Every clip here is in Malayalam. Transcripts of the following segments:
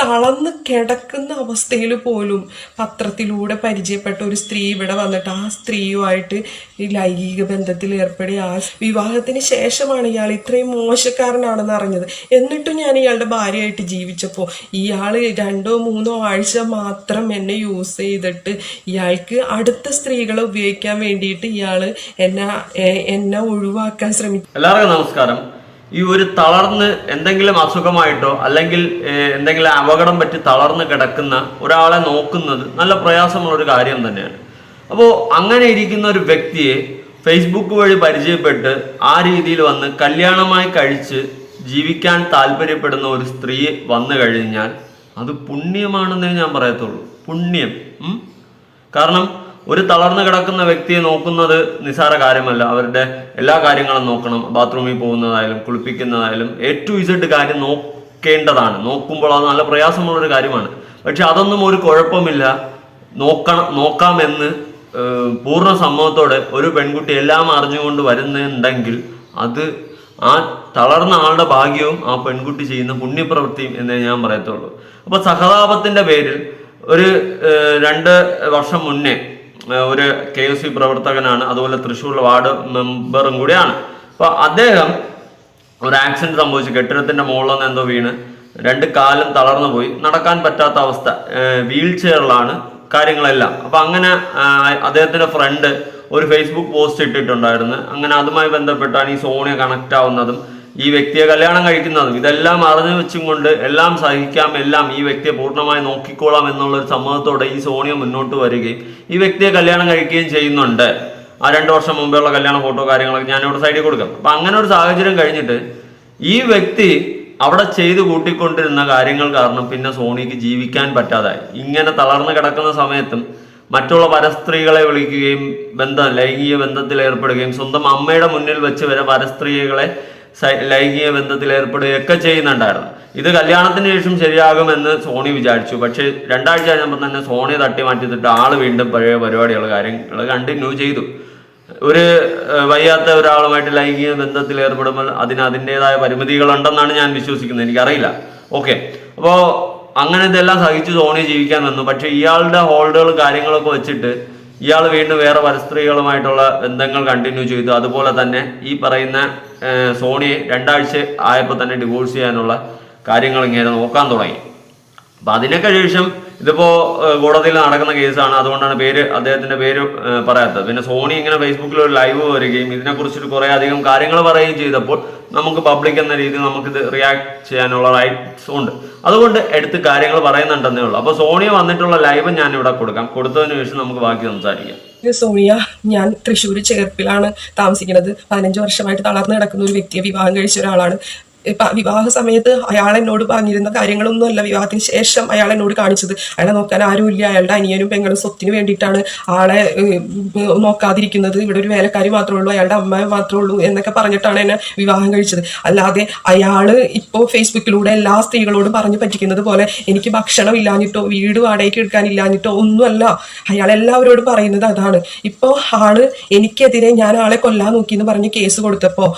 തളർന്ന് കിടക്കുന്ന അവസ്ഥയിൽ പോലും പത്രത്തിലൂടെ പരിചയപ്പെട്ട ഒരു സ്ത്രീ ഇവിടെ വന്നിട്ട് ആ സ്ത്രീയുമായിട്ട് ഈ ലൈംഗിക ബന്ധത്തിൽ ഏർപ്പെടുക ആ വിവാഹത്തിന് ശേഷമാണ് ഇയാൾ ഇത്രയും മോശക്കാരനാണെന്ന് അറിഞ്ഞത്. എന്നിട്ടും ഞാൻ ഇയാളുടെ ഭാര്യയായിട്ട് ജീവിച്ചപ്പോൾ ഇയാൾ രണ്ടോ മൂന്നോ ആഴ്ച മാത്രം എന്നെ യൂസ് ചെയ്തിട്ട് ഇയാൾക്ക് അടുത്ത സ്ത്രീകളെ ഉപയോഗിക്കാൻ വേണ്ടിയിട്ട് ഇയാൾ എന്നെ എന്നെ ഒഴിവാക്കാൻ ശ്രമിക്കും എല്ലാവർക്കും നമസ്കാരം. ഈ ഒരു തളർന്ന് എന്തെങ്കിലും അസുഖമായിട്ടോ അല്ലെങ്കിൽ എന്തെങ്കിലും അപകടം പറ്റി തളർന്ന് കിടക്കുന്ന ഒരാളെ നോക്കുന്നത് നല്ല പ്രയാസമുള്ള ഒരു കാര്യം തന്നെയാണ്. അപ്പോൾ അങ്ങനെ ഇരിക്കുന്ന ഒരു വ്യക്തിയെ ഫേസ്ബുക്ക് വഴി പരിചയപ്പെട്ട് ആ രീതിയിൽ വന്ന് കല്യാണമായി കഴിച്ച് ജീവിക്കാൻ താല്പര്യപ്പെടുന്ന ഒരു സ്ത്രീ വന്നു കഴിഞ്ഞാൽ അത് പുണ്യമാണെന്നേ ഞാൻ പറയത്തുള്ളൂ. പുണ്യം. കാരണം ഒരു തളർന്നു കിടക്കുന്ന വ്യക്തിയെ നോക്കുന്നത് നിസ്സാര കാര്യമല്ല. അവരുടെ എല്ലാ കാര്യങ്ങളും നോക്കണം. ബാത്റൂമിൽ പോകുന്നതായാലും കുളിപ്പിക്കുന്നതായാലും എ ടു ഇസഡ് കാര്യം നോക്കേണ്ടതാണ്. നോക്കുമ്പോൾ അത് നല്ല പ്രയാസമുള്ളൊരു കാര്യമാണ്. പക്ഷെ അതൊന്നും ഒരു കുഴപ്പമില്ല. നോക്കണം നോക്കാമെന്ന് പൂർണ സമ്മതത്തോടെ ഒരു പെൺകുട്ടി എല്ലാം അറിഞ്ഞുകൊണ്ട് വരുന്നുണ്ടെങ്കിൽ അത് ആ തളർന്ന ആളുടെ ഭാഗ്യവും ആ പെൺകുട്ടി ചെയ്യുന്ന പുണ്യപ്രവൃത്തിയും എന്നേ ഞാൻ പറയത്തുള്ളൂ. അപ്പൊ സഹതാപത്തിന്റെ പേരിൽ ഒരു രണ്ട് വർഷം മുന്നേ ഒരു കെ എസ് സി പ്രവർത്തകനാണ്. അതുപോലെ തൃശ്ശൂർ വാർഡ് മെമ്പറും കൂടിയാണ്. അപ്പോൾ അദ്ദേഹം ഒരു ആക്സിഡന്റ് സംഭവിച്ചു. കെട്ടിടത്തിന്റെ മുകളിൽ നിന്ന് എന്തോ വീണ്. രണ്ട് കാലും തളർന്നു പോയി. നടക്കാൻ പറ്റാത്ത അവസ്ഥ. വീൽ ചെയറിലാണ് കാര്യങ്ങളെല്ലാം. അപ്പൊ അങ്ങനെ അദ്ദേഹത്തിന്റെ ഫ്രണ്ട് ഒരു ഫേസ്ബുക്ക് പോസ്റ്റ് ഇട്ടിട്ടുണ്ടായിരുന്നു. അങ്ങനെ അതുമായി ബന്ധപ്പെട്ടാണ് ഈ സോണിയ കണക്ട് ആവുന്നതും ഈ വ്യക്തിയെ കല്യാണം കഴിക്കുന്നതും ഇതെല്ലാം അറിഞ്ഞു വെച്ചും കൊണ്ട് എല്ലാം സഹിക്കാം എല്ലാം ഈ വ്യക്തിയെ പൂർണമായി നോക്കിക്കോളാം എന്നുള്ള ഒരു സമ്മതത്തോടെ ഈ സോണിയ മുന്നോട്ട് വരികയും ഈ വ്യക്തിയെ കല്യാണം കഴിക്കുകയും ചെയ്യുന്നുണ്ട്. ആ രണ്ട് വർഷം മുമ്പേയുള്ള കല്യാണ ഫോട്ടോ കാര്യങ്ങളൊക്കെ ഞാൻ ഞാനിവിടെ സൈഡിൽ കൊടുക്കാം. അപ്പൊ അങ്ങനെ ഒരു സാഹചര്യം കഴിഞ്ഞിട്ട് ഈ വ്യക്തി അവിടെ ചെയ്തു കൂട്ടിക്കൊണ്ടിരുന്ന കാര്യങ്ങൾ കാരണം പിന്നെ സോണിക്ക് ജീവിക്കാൻ പറ്റാതായി. ഇങ്ങനെ തളർന്നു കിടക്കുന്ന സമയത്തും മറ്റുള്ള പരസ്ത്രീകളെ വിളിക്കുകയും ബന്ധം ലൈംഗിക ബന്ധത്തിൽ ഏർപ്പെടുകയും സ്വന്തം അമ്മയുടെ മുന്നിൽ വെച്ച് വരെ പരസ്ത്രീകളെ ലൈംഗിക ബന്ധത്തിൽ ഏർപ്പെടുകയൊക്കെ ചെയ്യുന്നുണ്ടായിരുന്നു. ഇത് കല്യാണത്തിന് ശേഷം ശരിയാകുമെന്ന് സോണി വിചാരിച്ചു. പക്ഷേ രണ്ടാഴ്ച കഴിഞ്ഞപ്പോൾ തന്നെ സോണി തട്ടി മാറ്റിയിട്ട് ആൾ വീണ്ടും പഴയ പരിപാടികൾ കാര്യങ്ങൾ കണ്ടിന്യൂ ചെയ്തു. ഒരു വയ്യാത്ത ഒരാളുമായിട്ട് ലൈംഗിക ബന്ധത്തിൽ ഏർപ്പെടുമ്പോൾ അതിന് അതിന്റെതായ പരിമിതികളുണ്ടെന്നാണ് ഞാൻ വിശ്വസിക്കുന്നത്. എനിക്കറിയില്ല. ഓക്കെ. അപ്പോൾ അങ്ങനെ ഇതെല്ലാം സഹിച്ച് സോണി ജീവിക്കാൻ വന്നു. പക്ഷേ ഇയാളുടെ ഹോൾഡുകൾ കാര്യങ്ങളൊക്കെ വെച്ചിട്ട് ഇയാൾ വീണ്ടും വേറെ പരസ്ത്രീകളുമായിട്ടുള്ള ബന്ധങ്ങൾ കണ്ടിന്യൂ ചെയ്തു. അതുപോലെ തന്നെ ഈ പറയുന്ന സോണിയെ രണ്ടാഴ്ച ആയപ്പോൾ തന്നെ ഡിവോഴ്സ് ചെയ്യാനുള്ള കാര്യങ്ങൾ ഇങ്ങനെ നോക്കാൻ തുടങ്ങി. അപ്പം അതിനൊക്കെ ശേഷം ഇതിപ്പോ കോടതിയിൽ നടക്കുന്ന കേസാണ്. അതുകൊണ്ടാണ് പേര് അദ്ദേഹത്തിന്റെ പേര് പറയാത്തത്. പിന്നെ സോണി ഇങ്ങനെ ഫേസ്ബുക്കിൽ ഒരു ലൈവ് വരികയും ഇതിനെ കുറിച്ചിട്ട് കുറെ അധികം കാര്യങ്ങൾ പറയുകയും ചെയ്തപ്പോൾ നമുക്ക് പബ്ലിക് എന്ന രീതിയിൽ നമുക്കിത് റിയാക്ട് ചെയ്യാനുള്ള റൈറ്റ്സ് ഉണ്ട്. അതുകൊണ്ട് എടുത്ത് കാര്യങ്ങൾ പറയുന്നുണ്ടെന്നേ ഉള്ളൂ. അപ്പൊ സോണിയ വന്നിട്ടുള്ള ലൈവ് ഞാൻ ഇവിടെ കൊടുക്കാം. കൊടുത്തതിന് ശേഷം നമുക്ക് ബാക്കി സംസാരിക്കാം. സോണിയ ഞാൻ തൃശ്ശൂർ ചേർപ്പിലാണ് താമസിക്കുന്നത്. പതിനഞ്ച് വർഷമായിട്ട് തളർന്നു കിടക്കുന്ന ഒരു വ്യക്തിയെ വിവാഹം കഴിച്ച ഒരാളാണ്. വിവാഹ സമയത്ത് അയാൾ എന്നോട് പറഞ്ഞിരുന്ന കാര്യങ്ങളൊന്നും അല്ല വിവാഹത്തിന് ശേഷം അയാൾ എന്നോട് കാണിച്ചത്. അയാളെ നോക്കാൻ ആരുമില്ല. അയാളുടെ അനിയനും പെങ്ങളും സ്വത്തിന് വേണ്ടിയിട്ടാണ് ആളെ നോക്കാതിരിക്കുന്നത്. ഇവിടെ ഒരു വേലക്കാരി മാത്രമേ ഉള്ളൂ. അയാളുടെ അമ്മ മാത്രമേ ഉള്ളൂ എന്നൊക്കെ പറഞ്ഞിട്ടാണ് എന്നെ വിവാഹം കഴിച്ചത്. അല്ലാതെ അയാൾ ഇപ്പോൾ ഫേസ്ബുക്കിലൂടെ എല്ലാ സ്ത്രീകളോടും പറഞ്ഞു പറ്റിക്കുന്നത് പോലെ എനിക്ക് ഭക്ഷണം ഇല്ലാഞ്ഞിട്ടോ വീട് വാടകയ്ക്ക് എടുക്കാനില്ലാഞ്ഞിട്ടോ ഒന്നുമല്ല. അയാൾ എല്ലാവരോടും പറയുന്നത് അതാണ്. ഇപ്പോൾ ആൾ എനിക്കെതിരെ ഞാൻ ആളെ കൊല്ലാൻ നോക്കി എന്ന് പറഞ്ഞ് കേസ് കൊടുത്തപ്പോൾ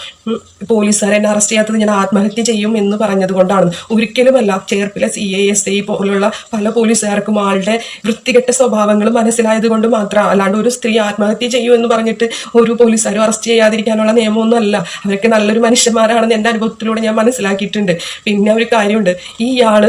പോലീസുകാരെന്നെ അറസ്റ്റ് ചെയ്യാത്തത് ഞാൻ ആത്മഹത്യ ചെയ്യും എന്ന് പറഞ്ഞത് കൊണ്ടാണ്. ഒരിക്കലുമല്ല ചേർപ്പിലെ സി ഐ എസ് ഐ പോലുള്ള പല പോലീസുകാർക്കും ആളുടെ വൃത്തികെട്ട സ്വഭാവങ്ങൾ മനസ്സിലായത് കൊണ്ട് മാത്രം. അല്ലാണ്ട് ഒരു സ്ത്രീ ആത്മഹത്യ ചെയ്യൂ എന്ന് പറഞ്ഞിട്ട് ഒരു പോലീസുകാരും അറസ്റ്റ് ചെയ്യാതിരിക്കാനുള്ള നിയമമൊന്നും അല്ല അവരൊക്കെ നല്ലൊരു മനുഷ്യന്മാരാണെന്ന് എന്റെ അനുഭവത്തിലൂടെ ഞാൻ മനസ്സിലാക്കിയിട്ടുണ്ട്. പിന്നെ ഒരു കാര്യമുണ്ട്. ഈ ആൾ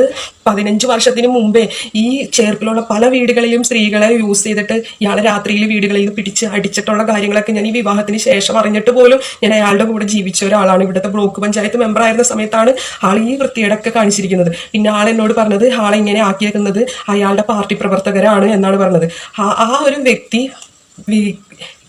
പതിനഞ്ച് വർഷത്തിന് മുമ്പേ ഈ ചേർപ്പിലുള്ള പല വീടുകളിലും സ്ത്രീകളെ യൂസ് ചെയ്തിട്ട് ഇയാളെ രാത്രിയിൽ വീടുകളിൽ നിന്ന് പിടിച്ച് അടിച്ചിട്ടുള്ള കാര്യങ്ങളൊക്കെ ഞാൻ ഈ വിവാഹത്തിന് ശേഷം അറിഞ്ഞിട്ട് പോലും ഞാൻ അയാളുടെ കൂടെ ജീവിച്ച ഒരാളാണ്. ഇവിടുത്തെ ബ്ലോക്ക് പഞ്ചായത്ത് മെമ്പർ ആയിരുന്ന സമയത്താണ് ആൾ ഈ വൃത്തിയേടൊക്കെ കാണിച്ചിരിക്കുന്നത്. പിന്നെ ആൾ എന്നോട് പറഞ്ഞത് ആളെ ഇങ്ങനെ ആക്കിയേക്കുന്നത് അയാളുടെ പാർട്ടി പ്രവർത്തകരാണ് എന്നാണ് പറഞ്ഞത്. ആ- ഒരു വ്യക്തി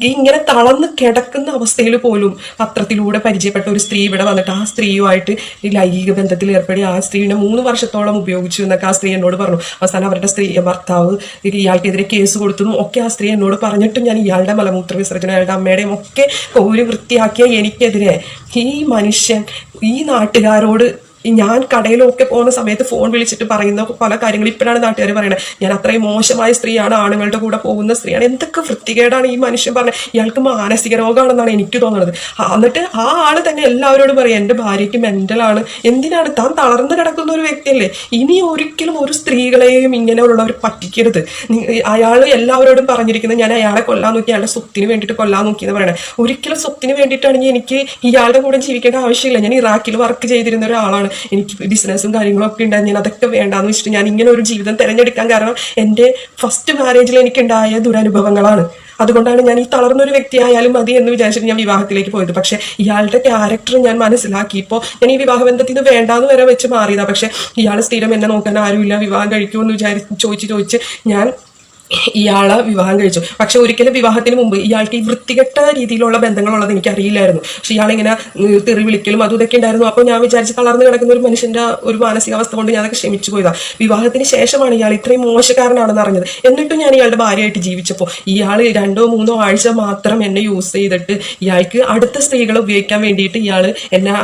ഇങ്ങനെ തളർന്ന് കിടക്കുന്ന അവസ്ഥയിൽ പോലും പത്രത്തിലൂടെ പരിചയപ്പെട്ട ഒരു സ്ത്രീ ഇവിടെ വന്നിട്ട് ആ സ്ത്രീയുമായിട്ട് ഈ ലൈംഗിക ബന്ധത്തിൽ ഏർപ്പെടി ആ സ്ത്രീനെ മൂന്ന് വർഷത്തോളം ഉപയോഗിച്ചു എന്നൊക്കെ ആ സ്ത്രീ എന്നോട് പറഞ്ഞു. അവസാനം അവരുടെ സ്ത്രീ ഭർത്താവ് ഇയാൾക്കെതിരെ കേസ് കൊടുത്തതും ഒക്കെ ആ സ്ത്രീ എന്നോട് പറഞ്ഞിട്ടും ഞാൻ ഇയാളുടെ മലമൂത്ര വിസർജനം അയാളുടെ അമ്മയുടെയും ഒക്കെ കോരി വൃത്തിയാക്കിയ എനിക്കെതിരെ ഈ മനുഷ്യൻ ഈ നാട്ടുകാരോട് ഞാൻ കടയിലൊക്കെ പോകുന്ന സമയത്ത് ഫോൺ വിളിച്ചിട്ട് പറയുന്ന പല കാര്യങ്ങൾ ഇപ്പോഴാണ് നാട്ടുകാർ പറയുന്നത് ഞാൻ അത്രയും മോശമായ സ്ത്രീയാണ് ആണുങ്ങളുടെ കൂടെ പോകുന്ന സ്ത്രീയാണ്. എന്തൊക്കെ വൃത്തികേടാണ് ഈ മനുഷ്യൻ പറഞ്ഞത്. ഇയാൾക്ക് മാനസിക രോഗമാണെന്നാണ് എനിക്ക് തോന്നുന്നത് എന്നിട്ട് ആ ആൾ തന്നെ എല്ലാവരോടും പറയും എന്റെ ഭാര്യയ്ക്ക് മെന്റലാണ് എന്തിനാണ്? താൻ തളർന്നു കിടക്കുന്ന ഒരു വ്യക്തിയല്ലേ. ഇനി ഒരിക്കലും ഒരു സ്ത്രീകളെയും ഇങ്ങനെയുള്ളവർ പറ്റിക്കരുത്. അയാൾ എല്ലാവരോടും പറഞ്ഞിരിക്കുന്നത് ഞാൻ അയാളെ കൊല്ലാൻ നോക്കി അയാളുടെ സ്വത്തിന് വേണ്ടിയിട്ട് കൊല്ലാൻ നോക്കി എന്ന് പറയണേ ഒരിക്കലും സ്വത്തിന് വേണ്ടിയിട്ടാണെങ്കിൽ എനിക്ക് ഇയാളുടെ കൂടെ ജീവിക്കേണ്ട ആവശ്യമില്ല. ഞാൻ ഇറാഖിൽ വർക്ക് ചെയ്തിരുന്ന ഒരാളാണ്. എനിക്ക് ബിസിനസ്സും കാര്യങ്ങളും ഒക്കെ ഉണ്ടായിരുന്നു. ഞാൻ അതൊക്കെ വേണ്ടാന്ന് വെച്ചിട്ട് ഞാൻ ഇങ്ങനെ ഒരു ജീവിതം തിരഞ്ഞെടുക്കാൻ കാരണം എന്റെ ഫസ്റ്റ് മാരേജിൽ എനിക്കുണ്ടായ ദുരനുഭവങ്ങളാണ്. അതുകൊണ്ടാണ് ഞാൻ ഈ തളർന്നൊരു വ്യക്തിയായാലും മതി എന്ന് വിചാരിച്ചിട്ട് ഞാൻ വിവാഹത്തിലേക്ക് പോയത്. പക്ഷെ ഇയാളുടെ ക്യാരക്ടർ ഞാൻ മനസ്സിലാക്കി ഇപ്പോൾ ഞാൻ ഈ വിവാഹ ബന്ധത്തിൽ നിന്ന് വേണ്ടാന്ന് വരെ വെച്ച് മാറിയതാണ് പക്ഷെ ഇയാൾ സ്ഥിരം എന്നെ നോക്കാൻ ആരുമില്ല. വിവാഹം കഴിക്കുമെന്ന് വിചാരിച്ച് ചോദിച്ച് ചോദിച്ച് ഞാൻ ഇയാളെ വിവാഹം കഴിച്ചു. പക്ഷെ ഒരിക്കലും വിവാഹത്തിന് മുമ്പ് ഇയാൾക്ക് ഈ വൃത്തികെട്ട രീതിയിലുള്ള ബന്ധങ്ങളുള്ളത് എനിക്ക് അറിയില്ലായിരുന്നു പക്ഷെ ഇയാളിങ്ങനെ തെറി വിളിക്കലും അതും ഇതൊക്കെ ഉണ്ടായിരുന്നു. അപ്പോൾ ഞാൻ വിചാരിച്ച് തളർന്നു കിടക്കുന്ന ഒരു മനുഷ്യന്റെ ഒരു മാനസികാവസ്ഥ കൊണ്ട് ഞാൻ അതൊക്കെ ക്ഷമിച്ചു പോയതാ. വിവാഹത്തിന് ശേഷമാണ് ഇയാൾ ഇത്രയും മോശക്കാരനാണെന്ന് അറിഞ്ഞത്. എന്നിട്ടും ഞാൻ ഇയാളുടെ ഭാര്യയായിട്ട് ജീവിച്ചപ്പോൾ ഇയാൾ രണ്ടോ മൂന്നോ ആഴ്ച മാത്രം എന്നെ യൂസ് ചെയ്തിട്ട് ഇയാൾക്ക് അടുത്ത സ്ത്രീകളെ ഉപയോഗിക്കാൻ വേണ്ടിയിട്ട് ഇയാൾ എന്നെ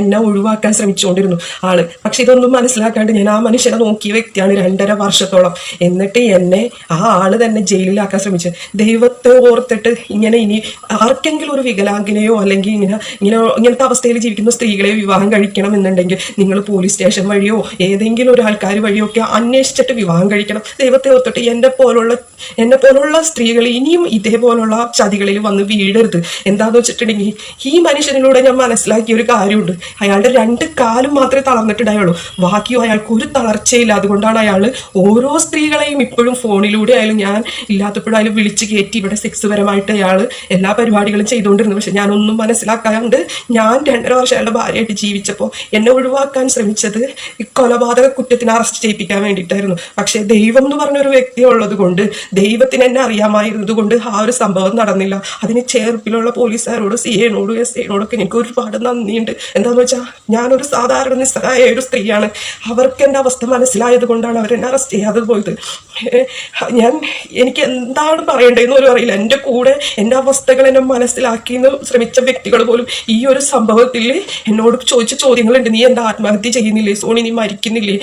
എന്നെ ഒഴിവാക്കാൻ ശ്രമിച്ചുകൊണ്ടിരുന്നു ആൾ. പക്ഷെ ഇതൊന്നും മനസ്സിലാക്കാണ്ട് ഞാൻ ആ മനുഷ്യനെ നോക്കിയ വ്യക്തിയാണ് രണ്ടര വർഷത്തോളം. എന്നിട്ട് എന്നെ ആ ആൾ തന്നെ ജയിലിലാക്കാൻ ശ്രമിച്ചത്. ദൈവത്തെ ഓർത്തിട്ട് ഇങ്ങനെ ഇനി ആർക്കെങ്കിലും ഒരു വികലാംഗനെയോ അല്ലെങ്കിൽ ഇങ്ങനെ ഇങ്ങനെ ഇങ്ങനത്തെ അവസ്ഥയിൽ ജീവിക്കുന്ന സ്ത്രീകളെ വിവാഹം കഴിക്കണം എന്നുണ്ടെങ്കിൽ നിങ്ങൾ പോലീസ് സ്റ്റേഷൻ വഴിയോ ഏതെങ്കിലും ഒരു ആൾക്കാർ വഴിയോ ഒക്കെ അന്വേഷിച്ചിട്ട് വിവാഹം കഴിക്കണം. ദൈവത്തെ ഓർത്തിട്ട് എന്നെ പോലുള്ള എന്നെ പോലുള്ള സ്ത്രീകൾ ഇനിയും ഇതേപോലുള്ള ചതികളിൽ വന്ന് വീഴരുത്. എന്താന്ന് വെച്ചിട്ടുണ്ടെങ്കിൽ ഈ മനുഷ്യനിലൂടെ ഞാൻ മനസ്സിലാക്കിയ ഒരു കാര്യമുണ്ട്. അയാളുടെ രണ്ട് കാലും മാത്രമേ തളർന്നിട്ടുണ്ടായുള്ളൂ. ബാക്കിയോ അയാൾക്ക് ഒരു തളർച്ചയില്ല. അതുകൊണ്ടാണ് അയാൾ ഓരോ സ്ത്രീകളെയും ഇപ്പോഴും ഫോണിലൂടെ ആയാലും ഞാൻ ഇല്ലാത്തപ്പോഴായാലും വിളിച്ച് കയറ്റി ഇവിടെ സെക്സ് പരമായിട്ട് അയാൾ എല്ലാ പരിപാടികളും ചെയ്തുകൊണ്ടിരുന്നു. പക്ഷെ ഞാനൊന്നും മനസ്സിലാക്കാണ്ട് ഞാൻ രണ്ടര വർഷം അയാളുടെ ഭാര്യയായിട്ട് ജീവിച്ചപ്പോൾ എന്നെ ഒഴിവാക്കാൻ ശ്രമിച്ചത് ഈ കൊലപാതക കുറ്റത്തിന് അറസ്റ്റ് ചെയ്യിപ്പിക്കാൻ വേണ്ടിയിട്ടായിരുന്നു. പക്ഷേ ദൈവം എന്ന് പറഞ്ഞൊരു വ്യക്തി ഉള്ളത് കൊണ്ട് ദൈവത്തിന് എന്നെ അറിയാമായിരുന്നത് കൊണ്ട് ആ ഒരു സംഭവം നടന്നില്ല. അതിന് ചേർപ്പിലുള്ള പോലീസുകാരോട് സി എനോടും എസ് എനോടൊക്കെ എനിക്ക് ഒരുപാട് നന്ദിയുണ്ട്. എന്താന്ന് വെച്ചാൽ ഞാനൊരു സാധാരണ നിസ്സഹായ ഒരു സ്ത്രീയാണ്. അവർക്ക് എന്റെ അവസ്ഥ മനസ്സിലായത് കൊണ്ടാണ് അവരെന്നെ അറസ്റ്റ് ചെയ്യാതെ പോയത്. ഞാൻ എനിക്ക് എന്താണ് പറയേണ്ടതെന്ന് പോലും അറിയില്ല. എന്റെ കൂടെ എന്റെ അവസ്ഥകൾ എന്നെ മനസ്സിലാക്കി എന്ന് ശ്രമിച്ച വ്യക്തികൾ പോലും ഈ ഒരു സംഭവത്തിൽ എന്നോട് ചോദിച്ച ചോദ്യങ്ങളുണ്ട്. നീ എന്താ ആത്മഹത്യ ചെയ്യുന്നില്ലേ? സോണി നീ മരിക്കുന്നില്ലേ?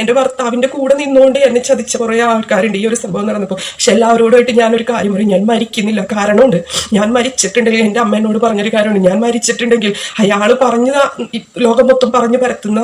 എന്റെ ഭർത്താവിന്റെ കൂടെ നിന്നുകൊണ്ട് എന്നെ ചതിച്ച കുറേ ആൾക്കാരുണ്ട് ഈ ഒരു സംഭവം നടന്നപ്പോൾ. പക്ഷെ എല്ലാവരോടായിട്ട് ഞാനൊരു കാര്യം പറയും. ഞാൻ മരിക്കുന്നില്ല. കാരണമുണ്ട്. ഞാൻ മരിച്ചിട്ടുണ്ടെങ്കിൽ എന്റെ അമ്മ എന്നോട് പറഞ്ഞൊരു കാര്യമുണ്ട്. ഞാൻ മരിച്ചിട്ടുണ്ടെങ്കിൽ അയാൾ പറഞ്ഞ ലോകം മൊത്തം പറഞ്ഞു പരത്തുന്ന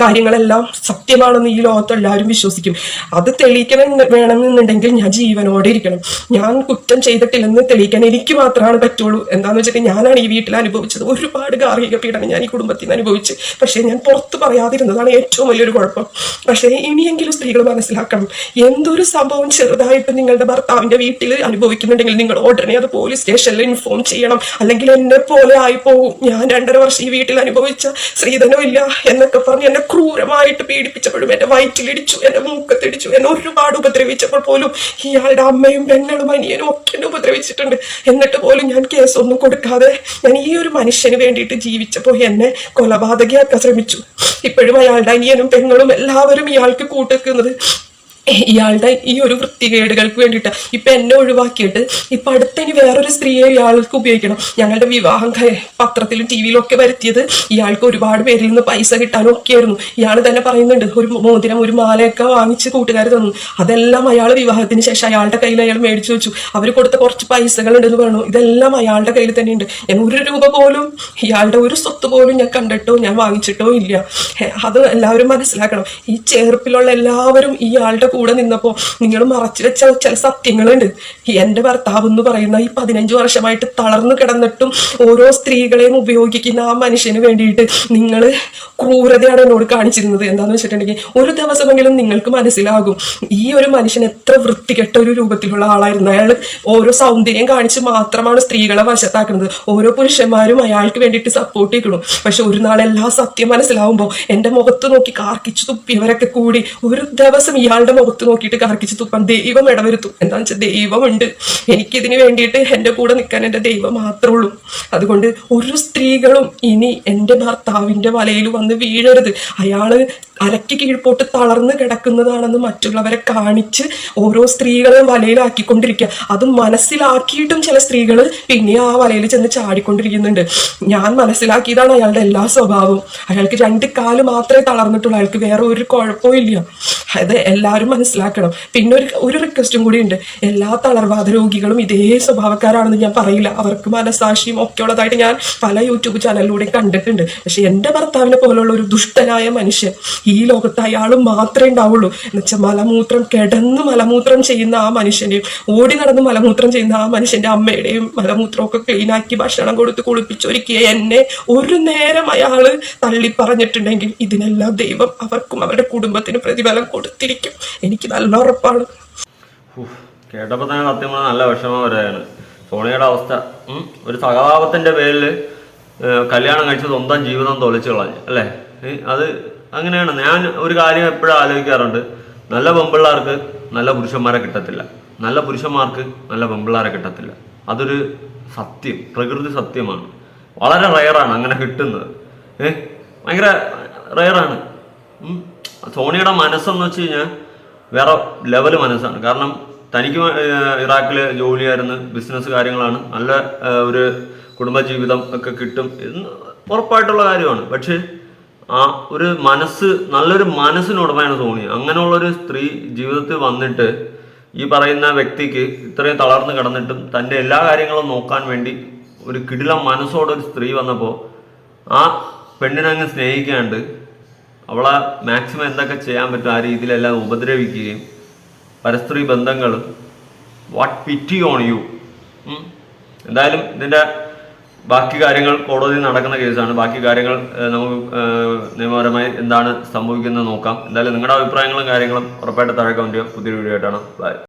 കാര്യങ്ങളെല്ലാം സത്യമാണെന്ന് ഈ ലോകത്ത് എല്ലാവരും വിശ്വസിക്കും. അത് തെളിയിക്കണം വേണമെന്നുണ്ടെങ്കിൽ ഞാൻ ജീവനോടെ ഇരിക്കണം. ഞാൻ കുറ്റം ചെയ്തിട്ടില്ലെന്ന് തെളിയിക്കാൻ എനിക്ക് മാത്രമാണ് പറ്റുള്ളൂ. എന്താന്ന് വെച്ചിട്ട് ഞാനാണ് ഈ വീട്ടിൽ അനുഭവിച്ചത്. ഒരുപാട് ഗാർഹിക പീഡനം ഞാൻ ഈ കുടുംബത്തിൽ നിന്ന് അനുഭവിച്ച്. പക്ഷേ ഞാൻ പുറത്ത് പറയാതിരുന്നതാണ് ഏറ്റവും വലിയൊരു കുഴപ്പം. പക്ഷേ ഇനിയെങ്കിലും സ്ത്രീകൾ മനസ്സിലാക്കണം. എന്തൊരു സംഭവം ചെറുതായിട്ട് നിങ്ങളുടെ ഭർത്താവിന്റെ വീട്ടിൽ അനുഭവിക്കുന്നുണ്ടെങ്കിൽ നിങ്ങൾ ഉടനെ അത് പോലീസ് സ്റ്റേഷനിൽ ഇൻഫോം ചെയ്യണം. അല്ലെങ്കിൽ എന്നെ പോലെ ആയി ഞാൻ രണ്ടര വർഷം ഈ വീട്ടിൽ അനുഭവിച്ച സ്ത്രീധനമില്ല എന്നൊക്കെ പറഞ്ഞ് എന്നെ ക്രൂരമായിട്ട് പീഡിപ്പിച്ചപ്പോഴും എന്റെ വയറ്റിലിടിച്ചു എന്റെ മൂക്കത്തിടിച്ചു എന്നെ ഒരുപാട് ഉപദ്രവിച്ചപ്പോൾ പോലും ഇയാളുടെ അമ്മയും പെങ്ങളും അനിയനും ഒക്കെ ഉപദ്രവിച്ചിട്ടുണ്ട്. എന്നിട്ട് പോലും ഞാൻ കേസൊന്നും കൊടുക്കാതെ ഞാൻ ഈ ഒരു മനുഷ്യന് വേണ്ടിയിട്ട് ജീവിച്ചപ്പോൾ എന്നെ കൊലപാതകയാക്കാൻ ശ്രമിച്ചു. ഇപ്പോഴും അയാളുടെ അനിയനും പെങ്ങളും എല്ലാവരും ഇയാൾക്ക് കൂട്ടുന്നത് ഇയാളുടെ ഈ ഒരു വൃത്തികേടുകൾക്ക് വേണ്ടിയിട്ട് ഇപ്പൊ എന്നെ ഒഴിവാക്കിയിട്ട് ഇപ്പൊ അടുത്ത ഇനി വേറൊരു സ്ത്രീയെ ഇയാൾക്ക് ഉപയോഗിക്കണം. ഞങ്ങളുടെ വിവാഹം പത്രത്തിലും ടി വിയിലും ഒക്കെ വരുത്തിയത് ഇയാൾക്ക് ഒരുപാട് പേരിൽ നിന്ന് പൈസ കിട്ടാനും ഒക്കെ ആയിരുന്നു ഇയാൾ തന്നെ പറയുന്നുണ്ട് ഒരു മോതിരം ഒരു മാലയൊക്കെ വാങ്ങിച്ച് കൂട്ടുകാർ തന്നു. അതെല്ലാം അയാൾ വിവാഹത്തിന് ശേഷം അയാളുടെ കയ്യിൽ അയാൾ മേടിച്ചു വെച്ചു. അവർ കൊടുത്ത കുറച്ച് പൈസകൾ ഉണ്ടെന്ന് പറഞ്ഞു. ഇതെല്ലാം അയാളുടെ കയ്യിൽ തന്നെയുണ്ട്. ഞാൻ ഒരു രൂപ പോലും ഇയാളുടെ ഒരു സ്വത്ത് പോലും ഞാൻ കണ്ടിട്ടോ ഞാൻ വാങ്ങിച്ചിട്ടോ ഇല്ല. അത് എല്ലാവരും മനസ്സിലാക്കണം. ഈ ചേർപ്പിലുള്ള എല്ലാവരും ഇയാളുടെ കൂടെ നിന്നപ്പോൾ നിങ്ങൾ മറച്ചു വെച്ച ചില സത്യങ്ങളുണ്ട്. എന്റെ ഭർത്താവ് എന്ന് പറയുന്ന ഈ പതിനഞ്ച് വർഷമായിട്ട് തളർന്നു കിടന്നിട്ടും ഓരോ സ്ത്രീകളെയും ഉപയോഗിക്കുന്ന ആ മനുഷ്യന് വേണ്ടിയിട്ട് നിങ്ങൾ ക്രൂരതയാണ് എന്നോട് കാണിച്ചിരുന്നത്. എന്താണെന്ന് വെച്ചിട്ടുണ്ടെങ്കിൽ ഒരു ദിവസമെങ്കിലും നിങ്ങൾക്ക് മനസ്സിലാകും. ഈ ഒരു മനുഷ്യൻ എത്ര വൃത്തികെട്ട ഒരു രൂപത്തിലുള്ള ആളായിരുന്നു. അയാൾ ഓരോ സൗന്ദര്യം കാണിച്ച് മാത്രമാണ് സ്ത്രീകളെ വശത്താക്കുന്നത്. ഓരോ പുരുഷന്മാരും അയാൾക്ക് വേണ്ടിയിട്ട് സപ്പോർട്ട് ചെയ്യണം പക്ഷെ ഒരു നാൾ എല്ലാ സത്യം മനസ്സിലാവുമ്പോൾ എന്റെ മുഖത്ത് നോക്കി കാർക്കിച്ചു തുപ്പിയവരൊക്കെ കൂടി ഒരു ദിവസം ഇയാളുടെ മുഖത്ത് നോക്കിയിട്ട് കറക്കിച്ച് തുപ്പാൻ ദൈവം ഇടവരുത്തും. എന്താണെന്ന് വെച്ചാൽ ദൈവമുണ്ട്. എനിക്കിതിന് വേണ്ടിയിട്ട് എന്റെ കൂടെ നിൽക്കാൻ എന്റെ ദൈവം മാത്രമേ ഉള്ളൂ അതുകൊണ്ട് ഒരു സ്ത്രീകളും ഇനി എന്റെ ഭർത്താവിന്റെ വലയിൽ വന്ന് വീഴരുത്. അയാൾ അരക്ക് കീഴ്പോട്ട് തളർന്ന് കിടക്കുന്നതാണെന്ന് മറ്റുള്ളവരെ കാണിച്ച് ഓരോ സ്ത്രീകളെയും വലയിലാക്കിക്കൊണ്ടിരിക്കുക. അത് മനസ്സിലാക്കിയിട്ടും ചില സ്ത്രീകൾ പിന്നെ ആ വലയിൽ ചെന്ന് ചാടിക്കൊണ്ടിരിക്കുന്നുണ്ട്. ഞാൻ മനസ്സിലാക്കിയതാണ് അയാളുടെ എല്ലാ സ്വഭാവവും. അയാൾക്ക് രണ്ട് കാൽ മാത്രമേ തളർന്നിട്ടുള്ളൂ. അയാൾക്ക് വേറെ ഒരു കുഴപ്പവും ഇല്ല. അത് എല്ലാവരും മനസ്സിലാക്കണം. പിന്നെ ഒരു ഒരു റിക്വസ്റ്റും കൂടി ഉണ്ട് എല്ലാ തളർവാദ രോഗികളും ഇതേ സ്വഭാവക്കാരാണെന്ന് ഞാൻ പറയില്ല. അവർക്ക് മനസാക്ഷിയും ഒക്കെ ഉള്ളതായിട്ട് ഞാൻ പല യൂട്യൂബ് ചാനലിലൂടെ കണ്ടിട്ടുണ്ട്. പക്ഷെ എന്റെ ഭർത്താവിനെ പോലുള്ള ഒരു ദുഷ്ടനായ മനുഷ്യൻ ഈ ലോകത്ത് അയാൾ മാത്രമേ ഉണ്ടാവുള്ളൂ. എന്നുവെച്ചാൽ മലമൂത്രം കിടന്ന് മലമൂത്രം ചെയ്യുന്ന ആ മനുഷ്യന്റെയും ഓടി നടന്ന് മലമൂത്രം ചെയ്യുന്ന ആ മനുഷ്യന്റെ അമ്മയുടെയും മലമൂത്രമൊക്കെ ക്ലീനാക്കി ഭക്ഷണം കൊടുത്ത് കുളിപ്പിച്ചൊരുക്കിയ എന്നെ ഒരു നേരം അയാൾ തള്ളി പറഞ്ഞിട്ടുണ്ടെങ്കിൽ ഇതിനെല്ലാം ദൈവം അവർക്കും അവരുടെ കുടുംബത്തിന് പ്രതിഫലം കൊടുത്തിരിക്കും. എനിക്ക് നല്ല ഉറപ്പാണ്. കേട്ടപ്പോ തന്നെ സത്യം നല്ല വിഷമം വരെയാണ് സോണിയുടെ അവസ്ഥ ഒരു സഹതാപത്തിന്റെ പേരിൽ കല്യാണം കഴിച്ച് സ്വന്തം ജീവിതം തൊളിച്ചു കളഞ്ഞു അല്ലേ? അത് അങ്ങനെയാണ്. ഞാൻ ഒരു കാര്യം എപ്പോഴും ആലോചിക്കാറുണ്ട്. നല്ല പെമ്പിള്ളാർക്ക് നല്ല പുരുഷന്മാരെ കിട്ടത്തില്ല. നല്ല പുരുഷന്മാർക്ക് നല്ല പെമ്പിള്ളാരെ കിട്ടത്തില്ല. അതൊരു സത്യം പ്രകൃതി സത്യമാണ്. വളരെ റയറാണ് അങ്ങനെ കിട്ടുന്നത്. ഏഹ് ഭയങ്കര റയറാണ് ഉം. സോണിയുടെ മനസ്സെന്ന് വെച്ച് കഴിഞ്ഞാൽ വേറെ ലെവൽ മനസ്സാണ്. കാരണം തനിക്ക് ഇറാഖിൽ ജോലിയായിരുന്നു ബിസിനസ് കാര്യങ്ങളാണ്. നല്ല ഒരു കുടുംബജീവിതം ഒക്കെ കിട്ടും എന്ന് ഉറപ്പായിട്ടുള്ള കാര്യമാണ്. പക്ഷേ ആ ഒരു മനസ്സ് നല്ലൊരു മനസ്സിനുടമയാണ് ധോണി. അങ്ങനെയുള്ള ഒരു സ്ത്രീ ജീവിതത്തിൽ വന്നിട്ട് ഈ പറയുന്ന വ്യക്തിക്ക് ഇത്രയും തളർന്നു കിടന്നിട്ടും തന്റെ എല്ലാ കാര്യങ്ങളും നോക്കാൻ വേണ്ടി ഒരു കിടിലം മനസ്സോടെ ഒരു സ്ത്രീ വന്നപ്പോൾ ആ പെണ്ണിനെ അങ്ങ് സ്നേഹിക്കാണ്ട് അവളെ മാക്സിമം എന്തൊക്കെ ചെയ്യാൻ പറ്റും ആ രീതിയിലെല്ലാം ഉപദ്രവിക്കുകയും പരസ്ത്രീ ബന്ധങ്ങൾ വാട്ട് പിറ്റി ഓൺ യു എന്തായാലും ഇതിന്റെ ബാക്കി കാര്യങ്ങൾ കോടതി നടക്കുന്ന കേസാണ്. ബാക്കി കാര്യങ്ങൾ നമുക്ക് നിയമപരമായി എന്താണ് സംഭവിക്കുന്നത് നോക്കാം. എന്തായാലും നിങ്ങളുടെ അഭിപ്രായങ്ങളും കാര്യങ്ങളും ഉറപ്പായിട്ട് താഴെ കമന്റ് പുതിയ പുതിയൊരു വീഡിയോ ആയിട്ടാണ് ബൈ